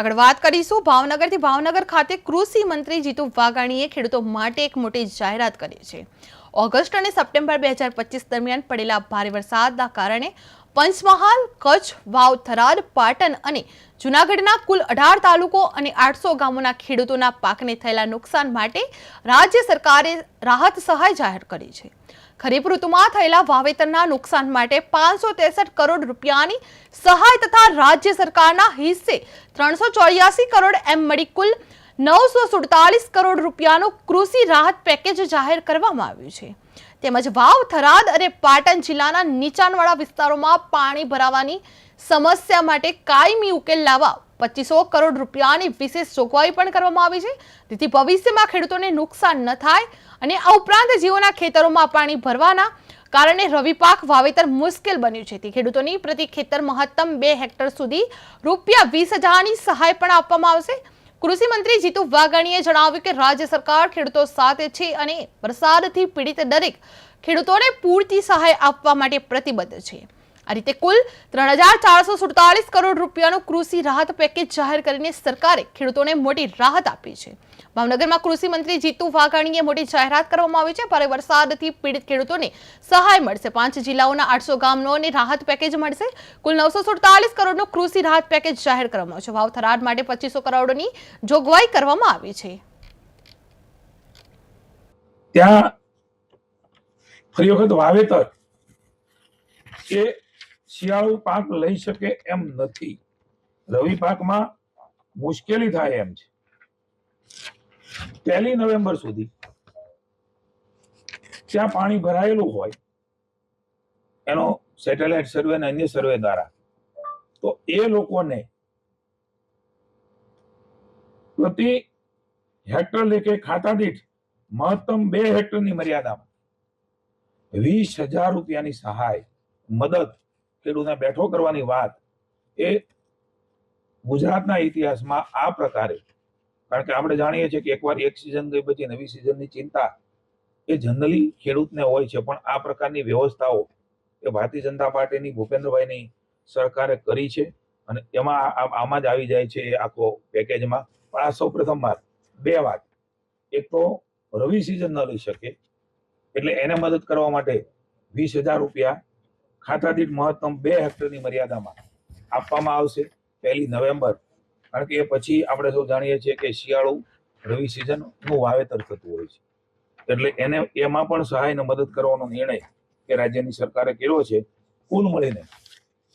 આગળ વાત કરીશું. ભાવનગરથી ભાવનગર ખાતે કૃષિ મંત્રી જીતુ વાઘાણીએ ખેડૂતો માટે એક મોટી જાહેરાત કરી છે. ઓગસ્ટ અને સપ્ટેમ્બર બે હજાર પચીસ દરમિયાન પડેલા ભારે વરસાદના કારણે પંચમહાલ, કચ્છ, વાવ પાટણ અને જૂનાગઢના કુલ અઢાર તાલુકો અને આઠસો ગામોના ખેડૂતોના પાકને થયેલા નુકસાન માટે રાજ્ય સરકારે રાહત સહાય જાહેર કરી છે. ખરીફ ઋતુમાં થયેલા વાવેતરના નુકસાન માટે પાંચસો ત્રેસઠ કરોડ રૂપિયાની સહાય તથા રાજ્ય સરકારના હિસ્સે ત્રણસો ચોર્યાસી કરોડ એમ મળી કુલ નવસો સુડતાલીસ કરોડ રૂપિયાનું કૃષિ રાહત પેકેજ જાહેર કરવામાં આવ્યું છે. તેમજ વાવ, થરાદ અને પાટણ જિલ્લાના નીચાણવાળા વિસ્તારોમાં પાણી ભરાવાની સમસ્યા માટે કાયમી ઉકેલ લાવવા પચીસો કરોડ રૂપિયાની વિશેષ જોગવાઈ પણ કરવામાં આવી છે. જેથી ભવિષ્યમાં ખેડૂતોને નુકસાન ન થાય અને આ ઉપરાંત જીવોના ખેતરોમાં પાણી ભરવાના કારણે રવિ પાક વાવેતર મુશ્કેલ બન્યું છે. તે ખેડૂતોની પ્રતિ ખેતર મહત્તમ બે હેક્ટર સુધી રૂપિયા વીસ હજારની સહાય પણ આપવામાં આવશે. કૃષિ મંત્રી જીતુ વાઘાણીએ જણાવ્યું કે રાજ્ય સરકાર ખેડૂતો સાથે છે અને વરસાદથી પીડિત દરેક ખેડૂતોને પૂરતી સહાય આપવા માટે પ્રતિબદ્ધ છે. આ રીતે કુલ ત્રણ કરોડ રૂપિયાનું કૃષિ રાહત પેકેજ જાહેર કરીને સરકારે ખેડૂતોને મોટી રાહત આપી છે. ભાવનગરમાં કૃષિ મંત્રી જીતુ વાઘાણીએ મોટી જાહેરાત કરવામાં આવી છે. ભારે વરસાદથી પીડિત ખેડૂતોને સહાય મળશે. પાંચ જિલ્લાઓના આઠસો ગામોને રાહત પેકેજ મળશે. કુલ નવસો સુડતાલીસ કરોડનું કૃષિ રાહત પેકેજ જાહેર કરવામાં આવ્યું છે. વાવ થરાદ માટે પચીસો કરોડની જોગવાઈ કરવામાં આવી છે. ત્યાં ફરી વખત વાવેતર એ શિયાળુ પાક લઈ શકે એમ નથી. રવિ પાકમાં મુશ્કેલી થાય એમ છે. પહેલી નવેમ્બર સુધી જ્યાં પાણી ભરાયેલું હોય, એનો સેટેલાઇટ સર્વે અને અન્ય સર્વે દ્વારા, તો એ લોકોને પ્રતિ હેક્ટર લેખે ખાતા દીઠ મહત્તમ બે હેક્ટરની મર્યાદામાં વીસ હજાર રૂપિયાની સહાય, મદદ ખેડૂતને બેઠો કરવાની વાત એ ગુજરાતના ઇતિહાસમાં આ પ્રકારે. કારણ કે આપણે જાણીએ છીએ કે એકવાર એક સિઝન ગઈ પછી નવી સિઝનની ચિંતા એ જનરલી ખેડૂતને હોય છે. પણ આ પ્રકારની વ્યવસ્થાઓ એ ભારતીય જનતા પાર્ટીની, ભૂપેન્દ્રભાઈની સરકારે કરી છે અને એમાં આમાં જ આવી જાય છે આખો પેકેજમાં પણ આ સૌ પ્રથમ વાત, બે વાત. એક તો રવિ સિઝન ન લઈ શકે, એટલે એને મદદ કરવા માટે વીસ હજાર રૂપિયા ખાતા દીઠ મહત્તમ બે હેક્ટરની મર્યાદામાં આપવામાં આવશે પહેલી નવેમ્બર. કારણ કે એ પછી આપણે સૌ જાણીએ છીએ કે શિયાળુ, રવિ સિઝનનું વાવેતર થતું હોય છે. એટલે એને, એમાં પણ સહાયને મદદ કરવાનો નિર્ણય કે રાજ્યની સરકારે કર્યો છે. કુલ મળીને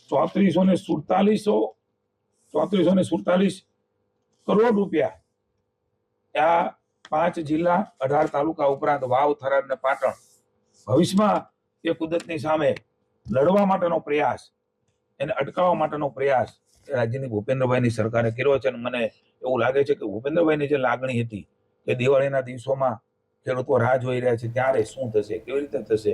ચોત્રીસો ને સુડતાલીસો ચોત્રીસો ને સુડતાલીસ કરોડ રૂપિયા આ પાંચ જિલ્લા, અઢાર તાલુકા ઉપરાંત વાવ, થરાદ ને પાટણ ભવિષ્યમાં એ કુદરતની સામે લડવા માટેનો પ્રયાસ, એને અટકાવવા માટેનો પ્રયાસ રાજ્યની ભૂપેન્દ્રભાઈની સરકારે કર્યો છે અને મને એવું લાગે છે કે ભૂપેન્દ્રભાઈની જે લાગણી હતી કે દિવાળીના દિવસોમાં ખેડૂતો રાહ જોઈ રહ્યા છે, ત્યારે શું થશે, કેવી રીતે થશે